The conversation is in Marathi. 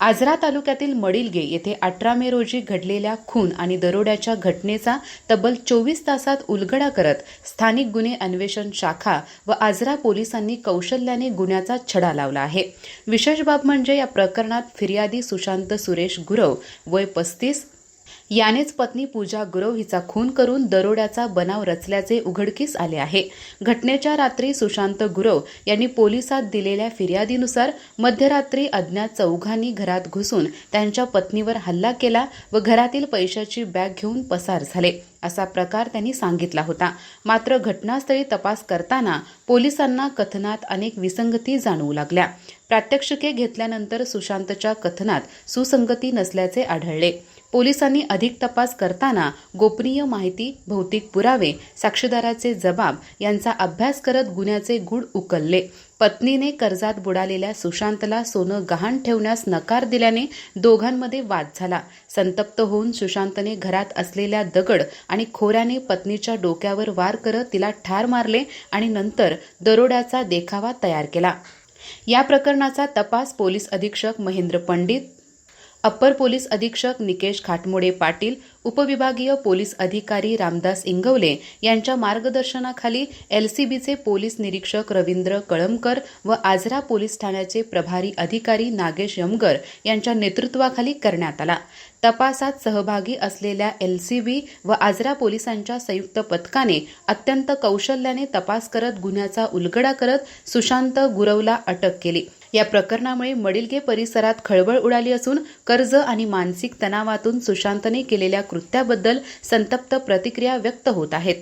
आजरा तालुक्यातील मडिलगे येथे अठरा मे रोजी घडलेल्या खून आणि दरोड्याच्या घटनेचा तब्बल चोवीस तासात उलगडा करत स्थानिक गुन्हे अन्वेषण शाखा व आजरा पोलिसांनी कौशल्याने गुन्ह्याचा छडा लावला आहे. विशेष बाब म्हणजे या प्रकरणात फिर्यादी सुशांत सुरेश गुरव वय पस्तीस यानेच पत्नी पूजा गुरव हिचा खून करून दरोड्याचा बनाव रचल्याचे उघडकीस आले आहे. घटनेच्या रात्री सुशांत गुरव यांनी पोलिसात दिलेल्या फिर्यादीनुसार मध्यरात्री अज्ञात चौघांनी घरात घुसून त्यांच्या पत्नीवर हल्ला केला व घरातील पैशाची बॅग घेऊन पसार झाले असा प्रकार त्यांनी सांगितला होता. मात्र घटनास्थळी तपास करताना पोलिसांना कथनात अनेक विसंगती जाणवू लागल्या. प्रात्यक्षिके घेतल्यानंतर सुशांतच्या कथनात सुसंगती नसल्याचे आढळले. पोलिसांनी अधिक तपास करताना गोपनीय माहिती भौतिक पुरावे साक्षीदाराचे जबाब यांचा अभ्यास करत गुन्ह्याचे गूढ उकलले. पत्नीने कर्जात बुडालेल्या सुशांतला सोनं गहाण ठेवण्यास नकार दिल्याने दोघांमध्ये वाद झाला. संतप्त होऊन सुशांतने घरात असलेल्या दगड आणि खोऱ्याने पत्नीच्या डोक्यावर वार करत तिला ठार मारले आणि नंतर दरोड्याचा देखावा तयार केला. या प्रकरणाचा तपास पोलीस अधीक्षक महेंद्र पंडित अप्पर पोलीस अधीक्षक निकेश खाटमोडे पाटील उपविभागीय पोलीस अधिकारी रामदास इंगवले यांच्या मार्गदर्शनाखाली एलसीबीचे पोलीस निरीक्षक रवींद्र कळमकर व आजरा पोलीस ठाण्याचे प्रभारी अधिकारी नागेश यमगर यांच्या नेतृत्वाखाली करण्यात आला. तपासात सहभागी असलेल्या एलसीबी व आजरा पोलिसांच्या संयुक्त पथकाने अत्यंत कौशल्याने तपास करत गुन्ह्याचा उलगडा करत सुशांत गुरवला अटक केली. या प्रकरणामुळे मडिलगे परिसरात खळबळ उडाली असून कर्ज आणि मानसिक तणावातून सुशांतने केलेल्या कृत्याबद्दल संतप्त प्रतिक्रिया व्यक्त होत आहेत.